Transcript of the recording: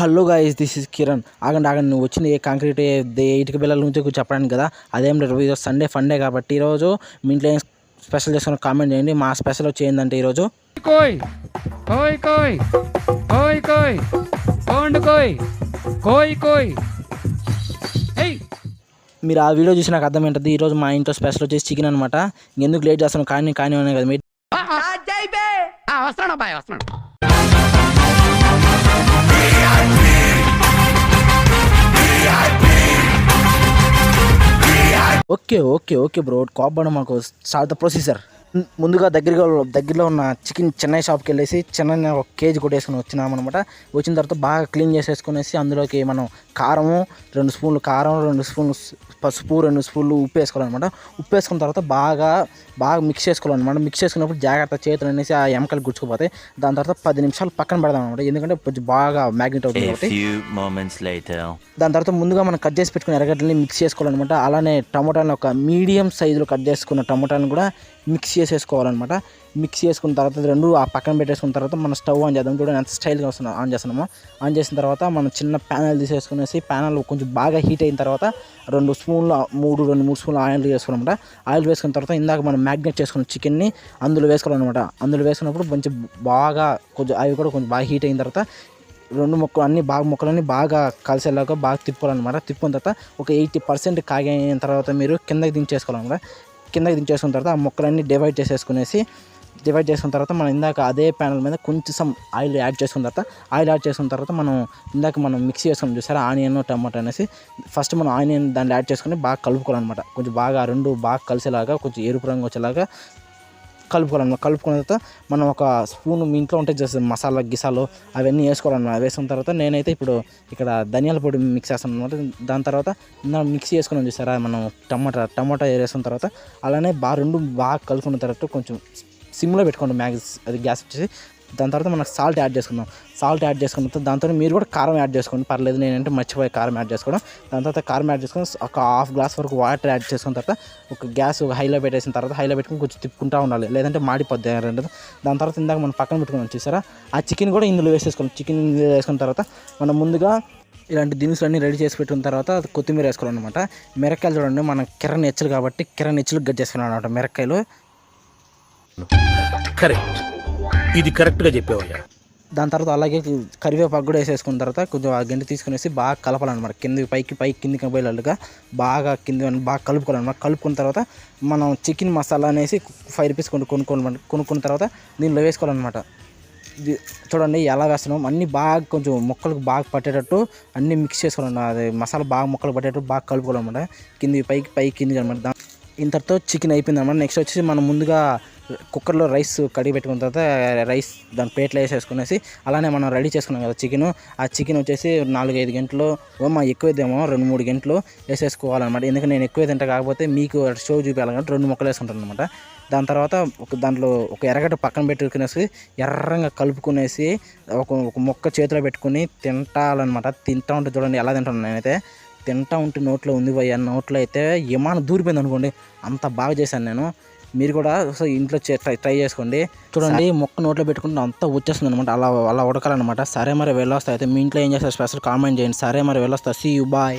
Hello guys this is Kiran. ఆగండి ఆగండి నువ్వు వచ్చింది ఏ కాంక్రీట్ ఇటుక బిల్లల గురించి చెప్పడానికి కదా? అదేం లేదు ఈరోజు సండే ఫండే కాబట్టి ఈరోజు మీ ఇంట్లో స్పెషల్ చేసుకున్న కామెంట్ చేయండి. మా స్పెషల్ వచ్చి ఏంటంటే ఈరోజు? కోయ్ కోయ్ కోయ్ కోయ్ కోయ్. మీరు ఆ వీడియో చూసి నాకు అర్థమేంటది ఈరోజు మా ఇంట్లో స్పెషల్ వచ్చేసి చికెన్ అనమాట ఎందుకు లేట్ చేస్తాను కానీ కానీ ఉన్నాయి కదా మీరు ఓకే ఓకే ఓకే బ్రో. కోపడం మాకు స్టార్ట్ ద ప్రొసీజర్. ముందుగా దగ్గరగా దగ్గరలో ఉన్న చికెన్ చెన్నై షాప్కి వెళ్ళేసి చెన్నై ఒక కేజీ కొట్టేసుకుని వచ్చినాం అనమాట వచ్చిన తర్వాత బాగా క్లీన్ చేసేసుకునేసి అందులోకి మనం కారము రెండు స్పూన్లు కారం రెండు స్పూన్లు పసుపు రెండు స్పూన్లు ఉప్పు వేసుకోవాలన్నమాట. ఉప్పు వేసుకున్న తర్వాత బాగా బాగా మిక్స్ చేసుకోవాలన్నమాట. మిక్స్ చేసుకున్నప్పుడు జాగ్రత్త చేతులు అనేసి ఆ ఎముకలు గుచ్చుకుపోతాయి. దాని తర్వాత పది నిమిషాలు పక్కన పెడదాం అనమాట ఎందుకంటే కొంచెం బాగా మ్యాగ్నెట్ అవుతుంది కాబట్టి. దాని తర్వాత ముందుగా మనం కట్ చేసి పెట్టుకున్న ఎర్రగడ్డల్ని మిక్స్ చేసుకోవాలన్నమాట. అలానే టమోటాలను ఒక మీడియం సైజులో కట్ చేసుకున్న టమోటాలను కూడా మిక్స్ చేసేసుకోవాలన్నమాట. మిక్స్ చేసుకున్న తర్వాత రెండు ఆ పక్కన పెట్టేసుకున్న తర్వాత మనం స్టవ్ ఆన్ చేద్దాం. చూడండి ఎంత స్టైల్గా వస్తున్నాం ఆన్ చేస్తున్నామో. ఆన్ చేసిన తర్వాత మనం చిన్న ప్యానల్ తీసేసుకునేసి ప్యానల్ కొంచెం బాగా హీట్ అయిన తర్వాత రెండు స్పూన్లు మూడు రెండు మూడు స్పూన్లు ఆయిల్ వేసుకోవాలన్నమాట. ఆయిల్ వేసుకున్న తర్వాత ఇందాక మనం మ్యాగ్నెట్ చేసుకున్న చికెన్ని అందులో వేసుకోవాలన్నమాట. అందులో వేసుకున్నప్పుడు కొంచెం బాగా కొంచెం అవి కూడా కొంచెం బాగా హీట్ అయిన తర్వాత రెండు మొక్కలు అన్ని బాగా మొక్కలన్నీ బాగా కలిసేలాగా బాగా తిప్పాలన్నమాట తిప్పిన తర్వాత ఒక ఎయిటీ పర్సెంట్ కాగిన తర్వాత మీరు కిందకి దించేసుకోవాలన్నమాట. కిందకి దించేసుకున్న తర్వాత ఆ మొక్కలన్నీ డివైడ్ చేసేసుకునేసి డివైడ్ చేసుకున్న తర్వాత మనం ఇందాక అదే ప్యానల్ మీద కొంచెం ఆయిల్ యాడ్ చేసుకున్న తర్వాత ఆయిల్ యాడ్ చేసుకున్న తర్వాత మనం ఇందాక మనం మిక్స్ చేసుకుని చూసారా ఆనియన్ టమాటో అనేసి. ఫస్ట్ మనం ఆనియన్ దాంట్లో యాడ్ చేసుకుని బాగా కలుపుకోవాలన్నమాట. కొంచెం బాగా రెండు బాగా కలిసేలాగా కొంచెం ఎరుపు రంగు వచ్చేలాగా కలుపుకోవాలన్నమాట. కలుపుకున్న తర్వాత మనం ఒక స్పూన్ మీ ఇంట్లో ఉంటే జస్ట్ మసాలా గిసాలు అవన్నీ వేసుకోవాలన్నమాట. వేసుకున్న తర్వాత నేనైతే ఇప్పుడు ఇక్కడ ధనియాల పొడి మిక్స్ చేస్తాను అనమాట దాని తర్వాత మిక్స్ చేసుకున్నాం చూసారా మనం టమాటా టమాటా వేసుకున్న తర్వాత అలానే బాగా రెండు బాగా కలుపుకున్న తర్వాత కొంచెం సిమ్లో పెట్టుకోండి మ్యాగ్స్ అది గ్యాస్ వచ్చేసి. దాని తర్వాత మనం సాల్ట్ యాడ్ చేసుకుందాం. సాల్ట్ యాడ్ చేసుకున్న తర్వాత దాంతో మీరు కూడా కారం యాడ్ చేసుకోండి. పర్లేదు నేనంటే మర్చిపోయి కారం యాడ్ చేసుకోవడం. దాని తర్వాత కారం యాడ్ చేసుకొని ఒక హాఫ్ గ్లాస్ వరకు వాటర్ యాడ్ చేసుకున్న తర్వాత ఒక గ్యాస్ హైలో పెట్టేసిన తర్వాత హైలో పెట్టుకుని కొంచెం తిప్పుకుంటూ ఉండాలి. లేదంటే మాడిపోద్ది రెండు దాని తర్వాత ఇందాక మనం పక్కన పెట్టుకున్నాం చూసారా? ఆ చికెన్ కూడా ఇందులో వేసేసుకోండి చికెన్ ఇందులో వేసుకున్న తర్వాత మనం ముందుగా ఇలాంటి దినుసులన్నీ రెడీ చేసి పెట్టిన తర్వాత కొత్తిమీర వేసుకోవాలన్నమాట. మిరకాయలు చూడండి మనం కిర నెచ్చలు కాబట్టి కిర నెచ్చలు గట్ చేసుకున్నాం అనమాట మిరకాయలు కరెక్ట్ ఇది కరెక్ట్గా చెప్పావయ్యా దాని తర్వాత అలాగే కరివేపాకు కూడా వేసేసుకున్న తర్వాత కొంచెం ఆ గంట తీసుకునేసి బాగా కలపాలన్నమాట. కింది పైకి పైకి కిందికి పోయేలాగా బాగా కింది బాగా కలుపుకోవాలన్నమాట. కలుపుకున్న తర్వాత మనం చికెన్ మసాలా అనేసి ఫైవ్ రూపీస్ కొన్ని కొనుక్కోవాలి కొనుక్కున్న తర్వాత దీనిలో వేసుకోవాలన్నమాట. చూడండి ఎలా వేస్తున్నాం అన్నీ బాగా కొంచెం మొక్కలకు బాగా పట్టేటట్టు అన్నీ మిక్స్ చేసుకోవాలన్నమాట. అది మసాలా బాగా మొక్కలు పట్టేటట్టు బాగా కలుపుకోవాలన్నమాట. కింది పైకి పైకి కిందికి అనమాట ఇంతటితో చికెన్ అయిపోయింది అనమాట నెక్స్ట్ వచ్చేసి మనం ముందుగా కుక్కర్లో రైస్ కడిగి పెట్టుకున్న తర్వాత రైస్ దాని ప్లేట్లో వేసేసుకునేసి అలానే మనం రెడీ చేసుకున్నాం కదా చికెన్. ఆ చికెన్ వచ్చేసి నాలుగు ఐదు గంటలు మా ఎక్కువైతేమో రెండు మూడు గంటలు వేసేసుకోవాలన్నమాట. ఎందుకంటే నేను ఎక్కువ తింటా కాకపోతే మీకు షో చూపించాలి కాబట్టి రెండు ముక్కలు వేసుకుంటాను అనమాట దాని తర్వాత ఒక దాంట్లో ఒక ఎర్రగడ్డ పక్కన పెట్టుకునేసి ఎర్రంగా కలుపుకునేసి ఒక ఒక మొక్క చేతిలో పెట్టుకుని తింటాలన్నమాట. తింటా ఉంటే చూడండి ఎలా తింటాను నేనైతే. తింటా ఉంటే నోట్లో ఉంది పోయి నోట్లో అయితే ఏమైనా దూరిపోయింది అనుకోండి అంత బాగా చేశాను నేను. మీరు కూడా సో ఇంట్లో ట్రై ట్రై చేసుకోండి. చూడండి మొక్క నోట్లో పెట్టుకుంటే అంతా వచ్చేస్తుంది అనమాట అలా అలా ఉడకాలన్నమాట. సరే మరి వెళ్ళొస్తా. అయితే మీ ఇంట్లో ఏం చేస్తారు స్పెషల్ కామెంట్ చేయండి. సరే మరి వెళ్ళొస్తా. See you bye